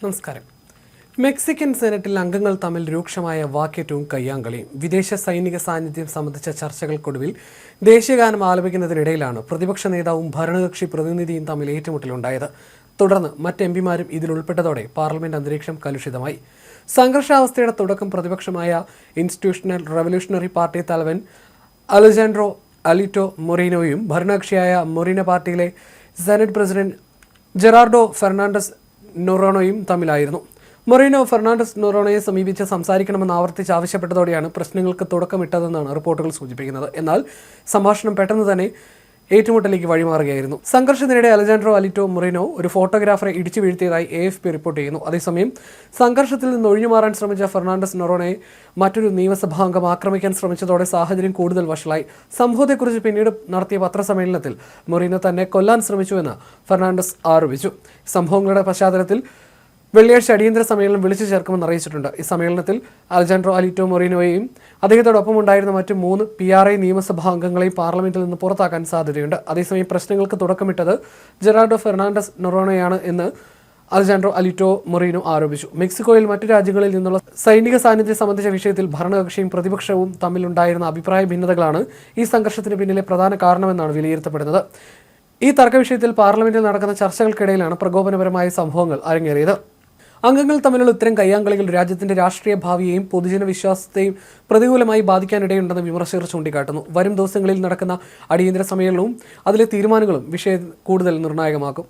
നമസ്കാരം. മെക്സിക്കൻ സെനറ്റിൽ അംഗങ്ങൾ തമ്മിൽ രൂക്ഷമായ വാക്കേറ്റവും കയ്യാങ്കളിയും. വിദേശ സൈനിക സാന്നിധ്യം സംബന്ധിച്ച ചർച്ചകൾക്കൊടുവിൽ ദേശീയഗാനം ആലപിക്കുന്നതിനിടയിലാണ് പ്രതിപക്ഷ നേതാവും ഭരണകക്ഷി പ്രതിനിധിയും തമ്മിൽ ഏറ്റുമുട്ടലുണ്ടായത്. തുടർന്ന് മറ്റ് എം പിമാരും ഇതിൽ ഉൾപ്പെട്ടതോടെ പാർലമെന്റ് അന്തരീക്ഷം കലുഷിതമായി. സംഘർഷാവസ്ഥയുടെ തുടക്കം പ്രതിപക്ഷമായ ഇൻസ്റ്റിറ്റ്യൂഷണൽ റവല്യൂഷണറി പാർട്ടി തലവൻ അലജാൻഡ്രോ അലിറ്റോ മൊറീനോയും ഭരണകക്ഷിയായ മൊറീന പാർട്ടിയിലെ സെനറ്റ് പ്രസിഡന്റ് ജെറാർഡോ ഫെർണാണ്ടസ് നൊറോണോയും തമ്മിലായിരുന്നു. മൊറീനോ ഫെർണാണ്ടസ് നൊറോണയെ സമീപിച്ച് സംസാരിക്കണമെന്ന് ആവർത്തിച്ച് ആവശ്യപ്പെട്ടതോടെയാണ് പ്രശ്നങ്ങൾക്ക് തുടക്കമിട്ടതെന്നാണ് റിപ്പോർട്ടുകൾ സൂചിപ്പിക്കുന്നത്. എന്നാൽ സംഭാഷണം പെട്ടെന്ന് തന്നെ ഏറ്റുമുട്ടലേക്ക് വഴിമാറുകയായിരുന്നു. സംഘർഷത്തിനിടെ അലജാൻഡ്രോ അലിറ്റോ മുറിനോ ഒരു ഫോട്ടോഗ്രാഫറെ ഇടിച്ചു വീഴ്ത്തിയതായി എ എഫ് പി റിപ്പോർട്ട് ചെയ്യുന്നു. അതേസമയം സംഘർഷത്തിൽ നിന്ന് ഒഴിഞ്ഞുമാറാൻ ശ്രമിച്ച ഫെർണാണ്ടസ് നൊറോണയെ മറ്റൊരു നിയമസഭാംഗം ആക്രമിക്കാൻ ശ്രമിച്ചതോടെ സാഹചര്യം കൂടുതൽ വഷളായി. സംഭവത്തെക്കുറിച്ച് പിന്നീട് നടത്തിയ പത്രസമ്മേളനത്തിൽ മൊറീനോ തന്നെ കൊല്ലാൻ ശ്രമിച്ചുവെന്ന് ഫെർണാണ്ടസ് ആരോപിച്ചു. സംഭവങ്ങളുടെ പശ്ചാത്തലത്തിൽ വെള്ളിയാഴ്ച അടിയന്തര സമ്മേളനം വിളിച്ചു ചേർക്കുമെന്ന് അറിയിച്ചിട്ടുണ്ട്. ഈ സമ്മേളനത്തിൽ അലജാൻഡ്രോ അലിറ്റോ മൊറീനോയെയും അദ്ദേഹത്തോടൊപ്പം ഉണ്ടായിരുന്ന മറ്റ് മൂന്ന് പി ആർ ഐ നിയമസഭാ അംഗങ്ങളെയും പാർലമെന്റിൽ നിന്ന് പുറത്താക്കാൻ സാധ്യതയുണ്ട്. അതേസമയം പ്രശ്നങ്ങൾക്ക് തുടക്കമിട്ടത് ജെറാർഡോ ഫെർണാണ്ടസ് നൊറോണയാണ് എന്ന് അലജാൻഡ്രോ അലിറ്റോ മൊറീനോ ആരോപിച്ചു. മെക്സിക്കോയിൽ മറ്റു രാജ്യങ്ങളിൽ നിന്നുള്ള സൈനിക സാന്നിധ്യം സംബന്ധിച്ച വിഷയത്തിൽ ഭരണകക്ഷിയും പ്രതിപക്ഷവും തമ്മിലുണ്ടായിരുന്ന അഭിപ്രായ ഭിന്നതകളാണ് ഈ സംഘർഷത്തിന് പിന്നിലെ പ്രധാന കാരണമെന്നാണ് വിലയിരുത്തപ്പെടുന്നത്. ഈ തർക്ക വിഷയത്തിൽ പാർലമെന്റിൽ നടക്കുന്ന ചർച്ചകൾക്കിടയിലാണ് പ്രകോപനപരമായ സംഭവങ്ങൾ അരങ്ങേറിയത്. അംഗങ്ങൾ തമ്മിലുള്ള ഇത്തരം കയ്യാങ്കളികൾ രാജ്യത്തിന്റെ രാഷ്ട്രീയ ഭാവിയെയും പൊതുജന വിശ്വാസത്തെയും പ്രതികൂലമായി ബാധിക്കാനിടയുണ്ടെന്ന് വിമർശകർ ചൂണ്ടിക്കാട്ടുന്നു. വരും ദിവസങ്ങളിൽ നടക്കുന്ന അടിയന്തര സമ്മേളനവും അതിലെ തീരുമാനങ്ങളും വിഷയം കൂടുതൽ നിർണായകമാക്കും.